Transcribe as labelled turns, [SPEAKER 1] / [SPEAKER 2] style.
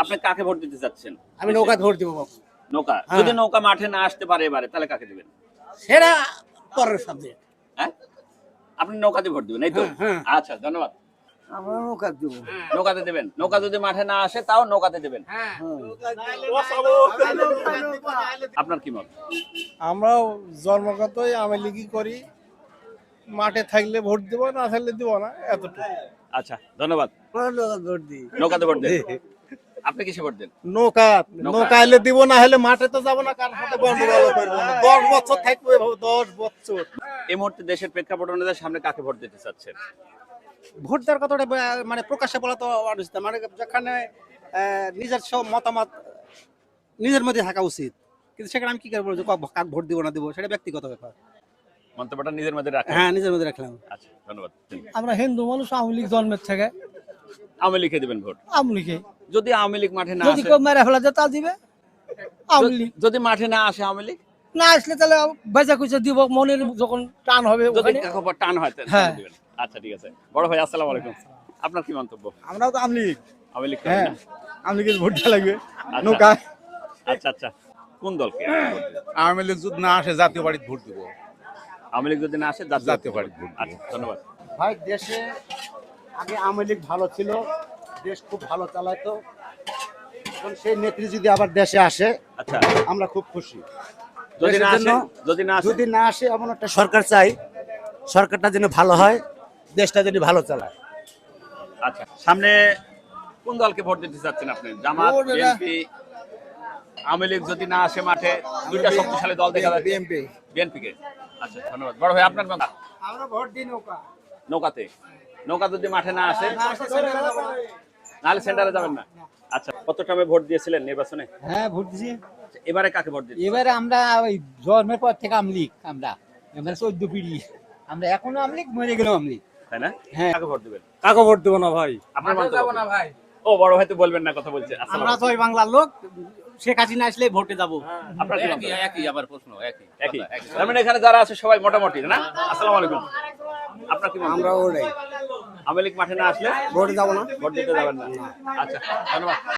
[SPEAKER 1] আপনি কাকে ভোট দিতে চাচ্ছেন?
[SPEAKER 2] আমি নৌকা ভোট দিব বাবু।
[SPEAKER 1] নৌকা?
[SPEAKER 2] হ্যাঁ।
[SPEAKER 1] যদি নৌকা মাঠে না আসতে পারে এবারে তাহলে কাকে দিবেন?
[SPEAKER 2] সেটা পরের সাবজেক্ট
[SPEAKER 1] হ্যাঁ? আপনি নৌকাতে ভোট দিবেন এই তো?
[SPEAKER 2] হ্যাঁ।
[SPEAKER 1] আচ্ছা ধন্যবাদ।
[SPEAKER 2] আমরা নৌকা দিব।
[SPEAKER 1] নৌকাতে দেবেন। নৌকা যদি মাঠে না আসে তাও নৌকাতে দেবেন। আপনার কি মত?
[SPEAKER 3] আমরাও জন্মগতই আমি লিগি করি। মাঠে থাকলে ভোট দিব না থাকলে দিব না এতটুকু।
[SPEAKER 1] আচ্ছা ধন্যবাদ।
[SPEAKER 2] ভোট দিই।
[SPEAKER 1] নৌকাতে ভোট দেন। আপনি কিসে ভোট দেন?
[SPEAKER 3] নৌকা নৌকা। হলে দিব না হলে মাঠে তো যাব না কার সাথে গন্ডগোল করব না? দশ বছর থাকবে বাবু, দশ বছর।
[SPEAKER 1] এই মুহূর্তে দেশের প্রেক্ষাপট অনুযায়ী সামনে কাকে ভোট দিতে চাচ্ছেন?
[SPEAKER 2] ভোট দেওয়ার কথাটা মানে প্রকাশ্যে বলা তো অনুচিত মানে যেখানে নিজের সব মতামত নিজের মধ্যে থাকা উচিত। কিন্তু সেখানে আমি কি করে বলব যে ক- কাক ভোট দিব না দিব সেটা ব্যক্তিগত ব্যাপার।
[SPEAKER 1] মন্তব্যটা নিজের মধ্যে রাখেন।
[SPEAKER 2] হ্যাঁ নিজের মধ্যে রাখলাম।
[SPEAKER 1] আচ্ছা ধন্যবাদ।
[SPEAKER 4] আমরা হিন্দু মানুষ আওয়ামী লীগ জন্মের থেকে।
[SPEAKER 1] আওয়ামী লীগে দিবেন ভোট?
[SPEAKER 4] আওয়ামী লীগে।
[SPEAKER 1] যদি আওয়ামী লীগ মাঠে না
[SPEAKER 4] যদি
[SPEAKER 1] আসে
[SPEAKER 4] কেউ মেরে ফেলা যায় তা দিবে? আওয়ামী লীগ।
[SPEAKER 1] যদি মাঠে না আসে আওয়ামী লীগ?
[SPEAKER 4] না আসলে তাহলে বেচা কুচা দিব মনের যখন টান হবে
[SPEAKER 1] যদি খবর টান হয় তাহলে
[SPEAKER 4] হ্যাঁ।
[SPEAKER 1] আচ্ছা ঠিক আছে। বড় ভাই আসসালামু আলাইকুম। আপনার কি মন্তব্য?
[SPEAKER 3] আমরাও তো
[SPEAKER 1] আওয়ামী লীগ।
[SPEAKER 3] হ্যাঁ।
[SPEAKER 1] করেন না?
[SPEAKER 3] আমলিগের ভোট দেওয়া লাগবে।
[SPEAKER 1] আচ্ছা।
[SPEAKER 3] নৌকা।
[SPEAKER 1] আচ্ছা আচ্ছা। কোন দলকে?
[SPEAKER 5] আওয়ামী লীগ যদি না আসে জাতীয় পার্টিতে ভোট দিব।
[SPEAKER 1] আওয়ামী লীগ যদি না আসে জাতীয়
[SPEAKER 5] পার্টিতে ভোট দিব।
[SPEAKER 1] আচ্ছা ধন্যবাদ।
[SPEAKER 2] ভাই দেশে আগে আওয়ামী লীগ ভালো ছিল দেশ খুব ভালো চালাতো। এখন সেই নেত্রী যদি আবার দেশে আসে
[SPEAKER 1] আচ্ছা।
[SPEAKER 2] আমরা খুব খুশি।
[SPEAKER 1] যদি না আসে যদি না
[SPEAKER 2] যদি না আসে এমন একটা সরকার চাই সরকারটা যেন ভালো হয় দেশটা যেন ভালো চালায়।
[SPEAKER 1] আচ্ছা সামনে কোন দলকে ভোট দিতে চাচ্ছেন আপনি? জামাত বিএনপি আওয়ামী লীগ যদি না আসে মাঠে দুইটা শক্তিশালী দল দেখা যাচ্ছে
[SPEAKER 3] বিএমপি
[SPEAKER 1] বিএনপি কে? আচ্ছা ধন্যবাদ। বড় ভাই আপনার কথা
[SPEAKER 2] আমরা ভোট দিই নৌকা।
[SPEAKER 1] নৌকাতে। নৌকা যদি মাঠে না আসে? নাহলে সেন্টারে যাবেন না। আচ্ছা কত টাইমে ভোট দিয়েছিলেন নির্বাচনে?
[SPEAKER 6] হ্যাঁ ভোট
[SPEAKER 1] আচ্ছা, এবারে কাকে ভোট দিচ্ছেন
[SPEAKER 6] এবারে আমরা ওই জন্মের পর থেকে আমলিক আমরা। আমরা চোদ্দ পিড়ি। আমরা এখনও আমলিক মরে গেলাম আমলিক
[SPEAKER 1] তাই না?
[SPEAKER 6] হ্যাঁ।
[SPEAKER 1] কাকে ভোট দিবেন?
[SPEAKER 3] কাকে ভোট দেবো না ভাই?
[SPEAKER 1] আপনার মন্তব্য কি? ও বড় ভাই তো বলবেন না কথা বলছে।
[SPEAKER 2] আমরা তো ওই বাংলার লোক শেখ হাসিনা আসলে ভোটে যাব।
[SPEAKER 1] আপনার
[SPEAKER 7] একই আবার প্রশ্ন একই।
[SPEAKER 1] একই। তার মানে এখানে যারা আছে সবাই মোটামুটি না? আসসালামু আলাইকুম। আপনার কি
[SPEAKER 2] আমরা ওটাই
[SPEAKER 1] আওয়ামী লীগ মাঠে না আসলে
[SPEAKER 2] ভোট যাব না।
[SPEAKER 1] ভোট দিতে যাবেন না। আচ্ছা ধন্যবাদ।